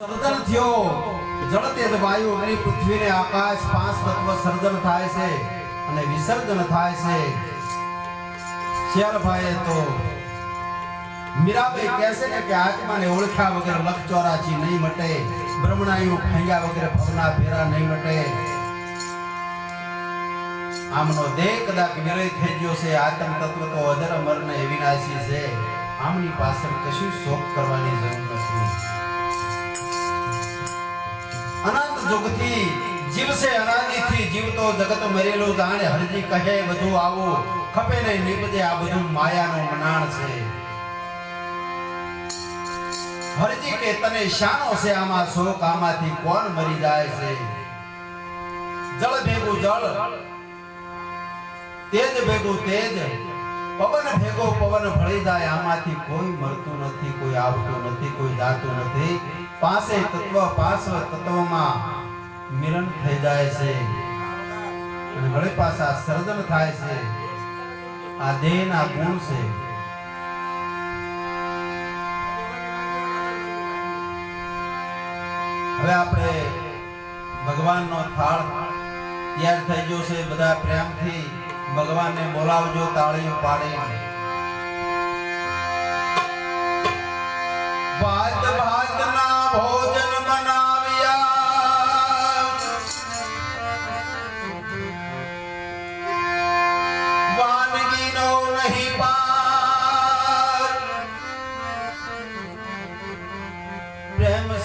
સર્જન થયો જળ તેજ વાયુ અને પૃથ્વી ને આકાશ, પાંચ તત્વ સર્જન થાય છે અને વિસર્જન થાય છે. શિયાળભાઈએ તો મીરાબાઈ કહે છે ને કે આત્માને ઓળખ્યા વગર લખ ચોરાચી નહીં મટે, બ્રહ્મણાયુ ફાંગ્યા વગર ભવના ફેરા નહીં મટે. આમનો દેહ કદાચ વિલય થઈ ગયો છે, આત્મ તત્વ તો અજર અમર ને અવિનાશી છે. આમની પાછળ કશું શોક કરવાની જરૂર નથી. અનંત જુગથી જીવશે અનાદિથી જીવતો જગત મરેલો જાણે હરજી કહે બધું આવો. ખપે નહીં નીપજે આ બધું માયાનો મનાણ છે. હરજી કે તને શાનો છે આમાં, શોક આમાંથી કોણ મરી જાય છે? જળ ભેગું જળ, તેજ ભેગું તેજ. પવન ભેગો પવન ભળી જાય, આમાંથી કોઈ મરતું નથી, કોઈ આવતું નથી, કોઈ જાતું નથી. પાસે તત્વ પાસ તત્વમાં મિલન થઈ જાય છે. અને વળી પાછા સર્જન થાય છે. આ દેહના ગુણ છે. હવે આપણે ભગવાનનો થાળ તૈયાર થઈ ગયો છે. બધા પ્રેમથી ભગવાનને બોલાવજો, તાળીઓ પાડીને.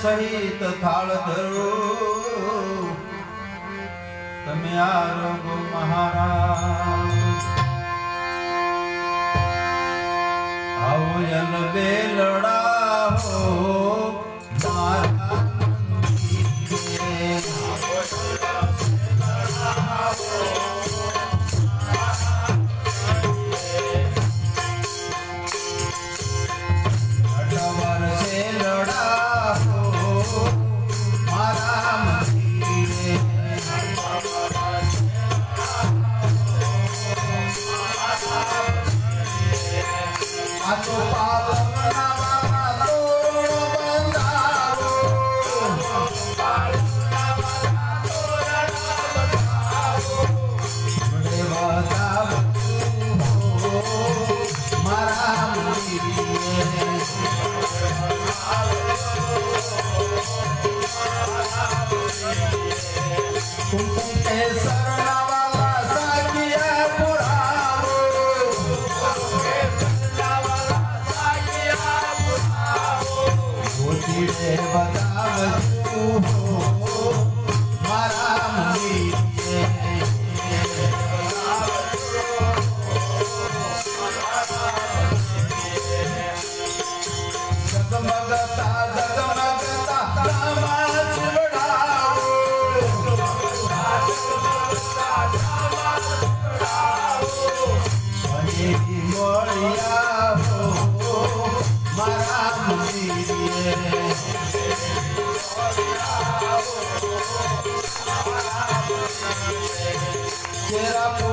સહિત થાળ ધરો. મોતીડે બતાવતું Get up.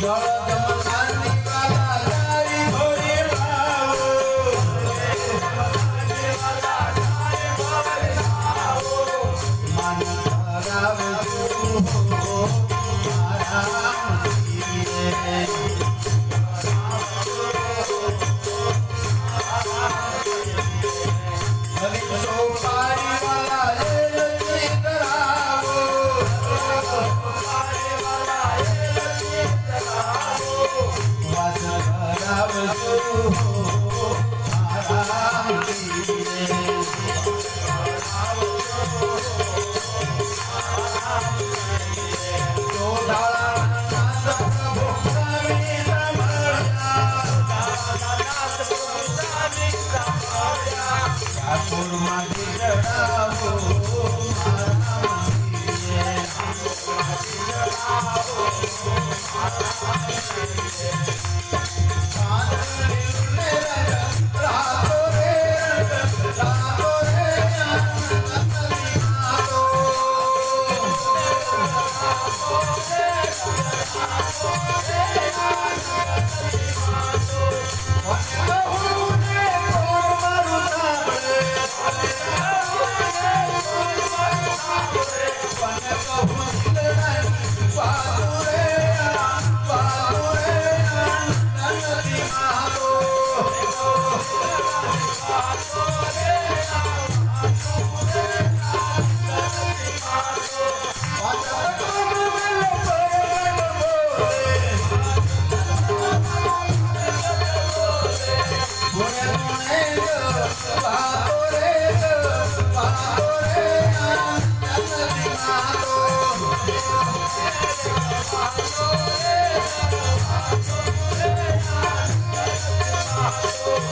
જળ જમનાની Yeah.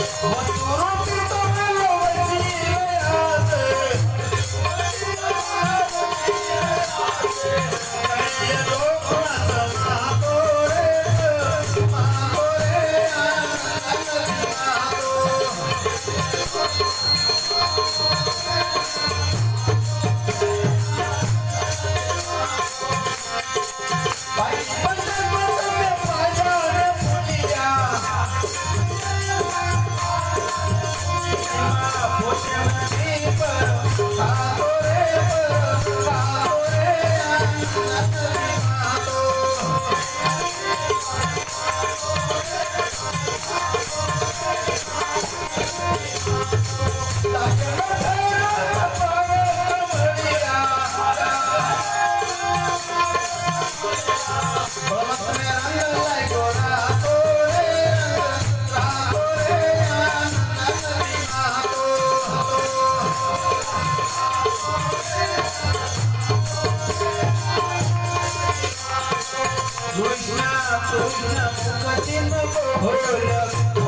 What do? तुझ्या दिन नको